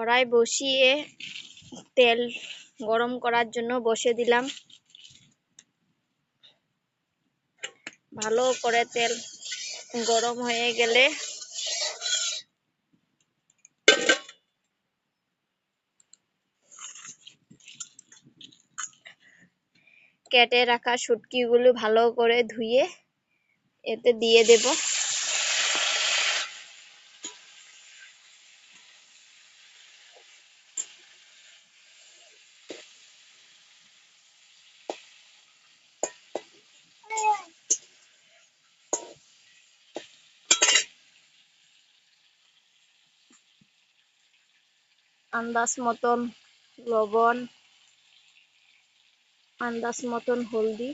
কড়াই বসিয়ে তেল গরম করার জন্য বসে দিলাম। ভালো করে তেল গরম হয়ে গেলে কেটে রাখা শুটকিগুলো ভালো করে ধুয়ে এতে দিয়ে দেব। আন্দাজ মতন লবণ আন্দাজ মতন হলদি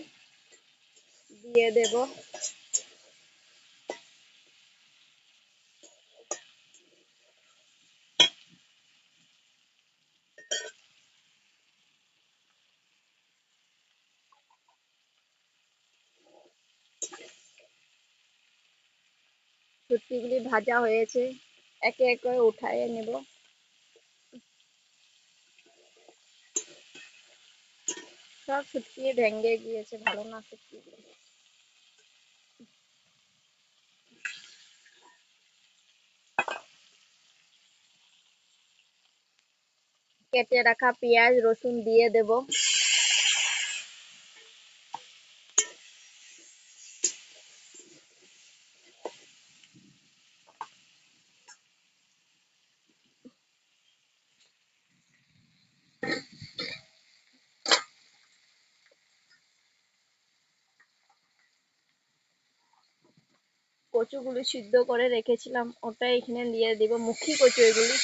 দিয়ে দেব। ভাজা হয়েছে একে একে উঠায় নেব। সব শুটকি ভেঙে গিয়েছে ভালো না শুটকিগুলো কেটে রাখা পেঁয়াজ রসুন দিয়ে দেব। কচুগুলি সিদ্ধ করে রেখেছিলাম ওটা এখানে দিয়ে দিব, মুখি কচু এগুলি।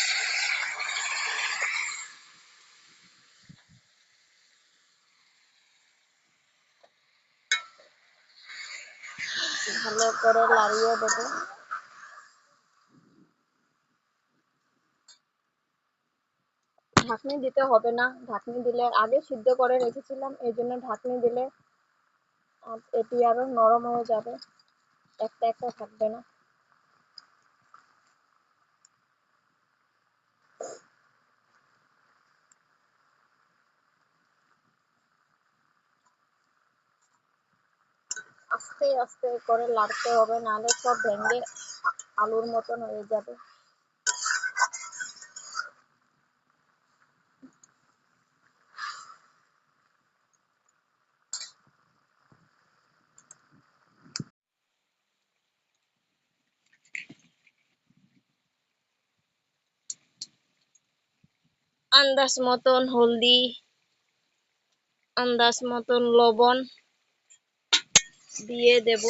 ভালো করে লাড়িয়ে দেব। ঢাকনি দিতে হবে না, ঢাকনি দিলে আগে সিদ্ধ করে রেখেছিলাম, এই জন্য ঢাকনি দিলে এটি আরও নরম হয়ে যাবে। একটা একটা থাকবে না। আস্তে আস্তে করে লাড়তে হবে, নাহলে সব ভেঙে আলুর মতন হয়ে যাবে। আন্দাজ মতন হলদি, আন্দাজ মতন লবণ দিয়ে দেব।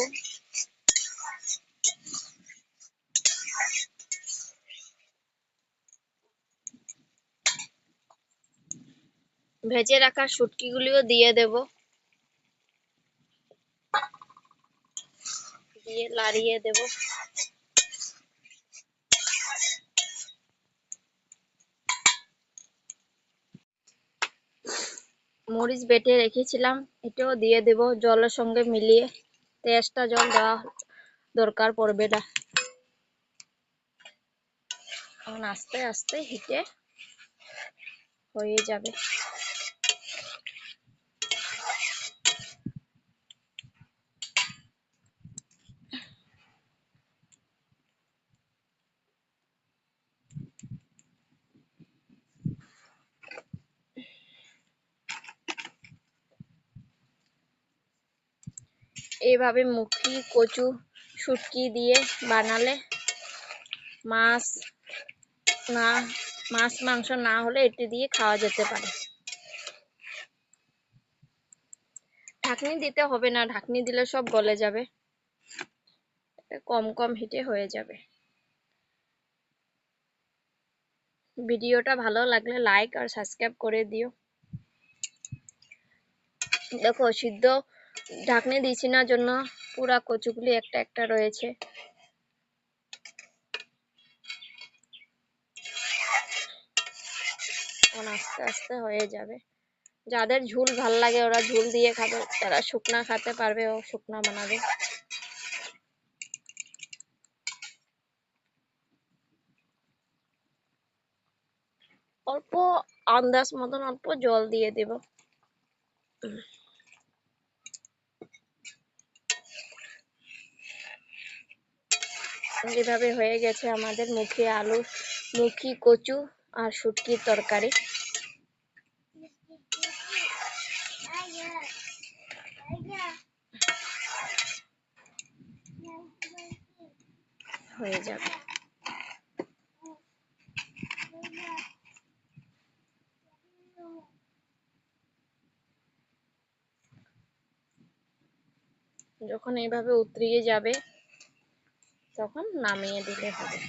ভেজে রাখা শুটকিগুলিও দিয়ে দেব। দিয়ে লাড়িয়ে দেব। মরিচ বেটে রেখেছিলাম এটাও দিয়ে দেব জলের সঙ্গে মিলিয়ে। তেজটা জল দেওয়া দরকার পড়বে না। এখন আস্তে আস্তে হিটে হয়ে যাবে। এইভাবে মুখি, কচু, শুটকি দিয়ে বানালে মাছ না, মাছ, মাংস না হলে এটি দিয়ে খাওয়া যেতে পারে। ঢাকনি দিতে হবে না, ঢাকনি দিলে সব গলে যাবে। কম কম হিটে হয়ে যাবে। ভিডিওটা ভালো লাগলে লাইক আর সাবস্ক্রাইব করে দিও। দেখো, সিদ্ধ ঢাকনি দিছি না, জন্য পুরা কচুগুলি একটা একটা রয়েছে। আস্তে আস্তে হয়ে যাবে। যাদের ঝুল ভালো লাগে, ওরা ঝুল দিয়ে খাবে। তারা শুকনা খেতে পারবে, ও শুকনা বানাবে। অল্প আন্দাজ মতন অল্প জল দিয়ে দেব। যেভাবে হয়ে গেছে আমাদের মুখে আলু, মুখি কচু আর শুটকির তরকারি। হয়ে যাবে। যখন এইভাবে উতরিয়ে যাবে তখন নামিয়ে দিলে হবে।